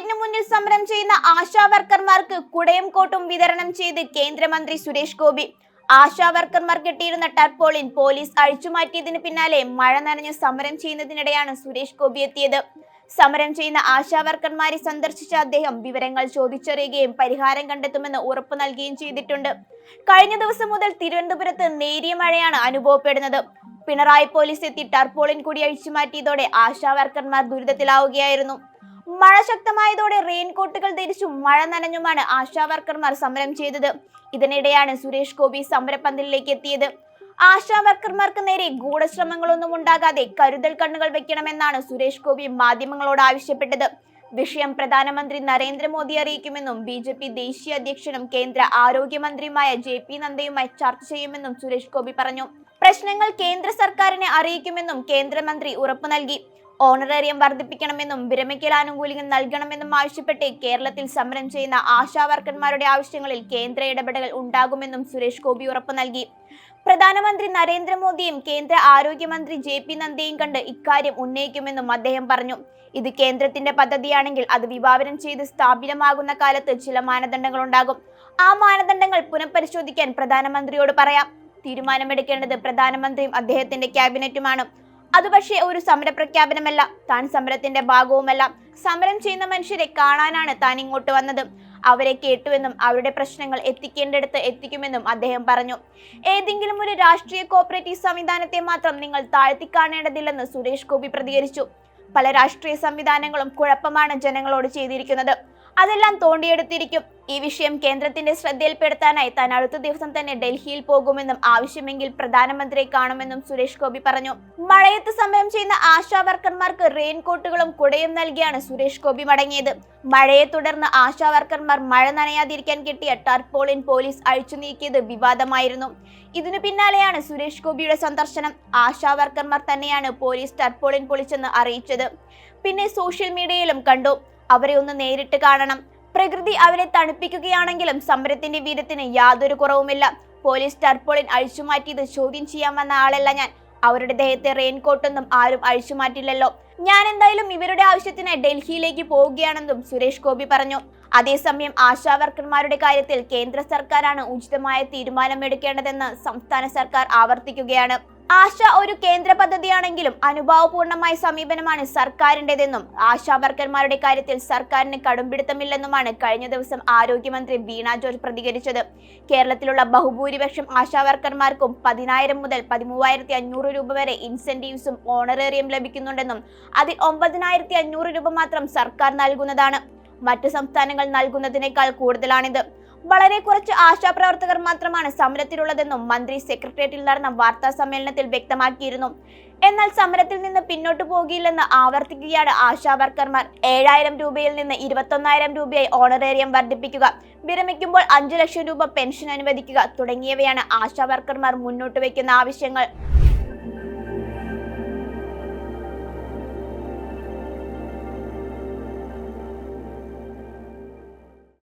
സെക്രട്ടേറിയറ്റിന് മുന്നിൽ സമരം ചെയ്യുന്ന ആശാ വർക്കർമാർക്ക് കുടയും കോട്ടും വിതരണം ചെയ്ത് കേന്ദ്രമന്ത്രി സുരേഷ് ഗോപി. ആശാ വർക്കർമാർ കെട്ടിയിരുന്ന ടർപോളിൻ പോലീസ് അഴിച്ചുമാറ്റിയതിന് പിന്നാലെ മഴ നനഞ്ഞ് സമരം ചെയ്യുന്നതിനിടെയാണ് സുരേഷ് ഗോപി എത്തിയത്. സമരം ചെയ്യുന്ന ആശാ വർക്കർമാരെ സന്ദർശിച്ച അദ്ദേഹം വിവരങ്ങൾ ചോദിച്ചറിയുകയും പരിഹാരം കണ്ടെത്തുമെന്ന് ഉറപ്പു നൽകുകയും ചെയ്തിട്ടുണ്ട്. കഴിഞ്ഞ ദിവസം മുതൽ തിരുവനന്തപുരത്ത് നേരിയ മഴയാണ് അനുഭവപ്പെടുന്നത്. പിണറായി പോലീസ് എത്തി ടർപോളിൻ കൂടി അഴിച്ചുമാറ്റിയതോടെ ആശാ വർക്കർമാർ ദുരിതത്തിലാവുകയായിരുന്നു. മഴ ശക്തമായതോടെ റെയിൻകോട്ടുകൾ ധരിച്ചും മഴ നനഞ്ഞുമാണ് ആശാ വർക്കർമാർ സമരം ചെയ്തത്. ഇതിനിടെയാണ് സുരേഷ് ഗോപി സമരപ്പന്തലിലേക്ക് എത്തിയത്. ആശാ വർക്കർമാർക്ക് നേരെ ഗൂഢശ്രമങ്ങളൊന്നും ഉണ്ടാകാതെ കരുതൽ കണ്ണുകൾ വെക്കണമെന്നാണ് സുരേഷ് ഗോപി മാധ്യമങ്ങളോട് ആവശ്യപ്പെട്ടത്. വിഷയം പ്രധാനമന്ത്രി നരേന്ദ്രമോദി അറിയിക്കുമെന്നും ബി ജെ പി ദേശീയ അധ്യക്ഷനും കേന്ദ്ര ആരോഗ്യമന്ത്രിയുമായ ജെ പി നദ്ദയുമായി ചർച്ച ചെയ്യുമെന്നും സുരേഷ് ഗോപി പറഞ്ഞു. പ്രശ്നങ്ങൾ കേന്ദ്ര സർക്കാരിനെ അറിയിക്കുമെന്നും കേന്ദ്രമന്ത്രി ഉറപ്പു നൽകി. ഓണറേറിയം വർദ്ധിപ്പിക്കണമെന്നും വിരമിക്കൽ ആനുകൂല്യം നൽകണമെന്നും ആവശ്യപ്പെട്ട് കേരളത്തിൽ സമരം ചെയ്യുന്ന ആശാവർക്കന്മാരുടെ ആവശ്യങ്ങളിൽ കേന്ദ്ര ഇടപെടൽ ഉണ്ടാകുമെന്നും സുരേഷ് ഗോപി ഉറപ്പു നൽകി. പ്രധാനമന്ത്രി നരേന്ദ്രമോദിയും കേന്ദ്ര ആരോഗ്യമന്ത്രി ജെ പി നദ്ദയും കണ്ട് ഇക്കാര്യം ഉന്നയിക്കുമെന്നും അദ്ദേഹം പറഞ്ഞു. ഇത് കേന്ദ്രത്തിന്റെ പദ്ധതിയാണെങ്കിൽ അത് വിഭാവനം ചെയ്ത് സ്ഥാപിതമാകുന്ന കാലത്ത് ചില മാനദണ്ഡങ്ങൾ ഉണ്ടാകും. ആ മാനദണ്ഡങ്ങൾ പുനഃപരിശോധിക്കാൻ പ്രധാനമന്ത്രിയോട് പറയാം. തീരുമാനമെടുക്കേണ്ടത് പ്രധാനമന്ത്രിയും അദ്ദേഹത്തിന്റെ ക്യാബിനറ്റുമാണ്. അത് പക്ഷേ ഒരു സമരപ്രഖ്യാപനമല്ല. താൻ സമരത്തിന്റെ ഭാഗവുമല്ല. സമരം ചെയ്യുന്ന മനുഷ്യരെ കാണാനാണ് താൻ ഇങ്ങോട്ട് വന്നത്. അവരെ കേട്ടുവെന്നും അവരുടെ പ്രശ്നങ്ങൾ എത്തിക്കേണ്ടടുത്ത് എത്തിക്കുമെന്നും അദ്ദേഹം പറഞ്ഞു. ഏതെങ്കിലും ഒരു രാഷ്ട്രീയ കോപ്പറേറ്റീവ് സംവിധാനത്തെ മാത്രം നിങ്ങൾ താഴ്ത്തി കാണേണ്ടതില്ലെന്ന് സുരേഷ് ഗോപി പ്രതികരിച്ചു. പല രാഷ്ട്രീയ സംവിധാനങ്ങളും കുഴപ്പമാണ് ജനങ്ങളോട് ചെയ്തിരിക്കുന്നത്. അതെല്ലാം തോണ്ടിയെടുത്തിരിക്കും. ഈ വിഷയം കേന്ദ്രത്തിന്റെ ശ്രദ്ധയിൽപ്പെടുത്താനായി താൻ അടുത്ത ദിവസം തന്നെ ഡൽഹിയിൽ പോകുമെന്നും ആവശ്യമെങ്കിൽ പ്രധാനമന്ത്രിയെ കാണുമെന്നും സുരേഷ് ഗോപി പറഞ്ഞു. മഴയത്ത് സമയം ചെയ്യുന്ന ആശാ വർക്കർമാർക്ക് റെയിൻകോട്ടുകളും കുടയും നൽകിയാണ് സുരേഷ് ഗോപി മടങ്ങിയത്. മഴയെ തുടർന്ന് ആശാ വർക്കർമാർ മഴ നനയാതിരിക്കാൻ കിട്ടിയ ടർപോളിൻ പോലീസ് അഴിച്ചു നീക്കിയത് വിവാദമായിരുന്നു. ഇതിനു പിന്നാലെയാണ് സുരേഷ് ഗോപിയുടെ സന്ദർശനം. ആശാ വർക്കർമാർ തന്നെയാണ് പോലീസ് ടർപോളിൻ പൊളിച്ചെന്ന് അറിയിച്ചത്. പിന്നെ സോഷ്യൽ മീഡിയയിലും കണ്ടു. അവരെ ഒന്ന് നേരിട്ട് കാണണം. പ്രകൃതി അവരെ തണുപ്പിക്കുകയാണെങ്കിലും സമരത്തിന്റെ വീരത്തിന് യാതൊരു കുറവുമില്ല. പോലീസ് ടർപ്പോളിൻ അഴിച്ചുമാറ്റിയത് ചോദ്യം ചെയ്യാൻ വന്ന ആളല്ല ഞാൻ. അവരുടെ ദേഹത്തെ റെയിൻകോട്ടൊന്നും ആരും അഴിച്ചുമാറ്റില്ലല്ലോ. ഞാൻ എന്തായാലും ഇവരുടെ ആവശ്യത്തിന് ഡൽഹിയിലേക്ക് പോവുകയാണെന്നും സുരേഷ് ഗോപി പറഞ്ഞു. അതേസമയം ആശാ വർക്കർമാരുടെ കാര്യത്തിൽ കേന്ദ്ര സർക്കാരാണ് ഉചിതമായ തീരുമാനമെടുക്കേണ്ടതെന്ന് സംസ്ഥാന സർക്കാർ ആവർത്തിക്കുകയാണ്. ആശ ഒരു കേന്ദ്ര പദ്ധതിയാണെങ്കിലും അനുഭാവപൂർണമായ സമീപനമാണ് സർക്കാരിന്റെതെന്നും ആശാ വർക്കർമാരുടെ കാര്യത്തിൽ സർക്കാരിന് കടുംപിടുത്തമില്ലെന്നുമാണ് കഴിഞ്ഞ ദിവസം ആരോഗ്യമന്ത്രി വീണ ജോർജ് പ്രതികരിച്ചത്. കേരളത്തിലുള്ള ബഹുഭൂരിപക്ഷം ആശാ വർക്കർമാർക്കും പതിനായിരം മുതൽ പതിമൂവായിരത്തി അഞ്ഞൂറ് രൂപ വരെ ഇൻസെന്റീവ്സും ഓണറേറിയം ലഭിക്കുന്നുണ്ടെന്നും അതിൽ ഒമ്പതിനായിരത്തി അഞ്ഞൂറ് രൂപ മാത്രം സർക്കാർ നൽകുന്നതാണ്. മറ്റു സംസ്ഥാനങ്ങൾ നൽകുന്നതിനേക്കാൾ കൂടുതലാണിത്. വളരെ കുറച്ച് ആശാപ്രവർത്തകർ മാത്രമാണ് സമരത്തിലുള്ളതെന്നും മന്ത്രി സെക്രട്ടേറിയറ്റിൽ നടന്ന വാർത്താ സമ്മേളനത്തിൽ വ്യക്തമാക്കിയിരുന്നു. എന്നാൽ സമരത്തിൽ നിന്ന് പിന്നോട്ടു പോകില്ലെന്ന് ആവർത്തിക്കുകയാണ് ആശാ വർക്കർമാർ. ഏഴായിരം രൂപയിൽ നിന്ന് ഇരുപത്തൊന്നായിരം രൂപയായി ഓണറേറിയം വർദ്ധിപ്പിക്കുക വിരമിക്കുമ്പോൾ അഞ്ചു ലക്ഷം രൂപ പെൻഷൻ അനുവദിക്കുക തുടങ്ങിയവയാണ് ആശാ വർക്കർമാർ മുന്നോട്ട് വയ്ക്കുന്ന ആവശ്യങ്ങൾ.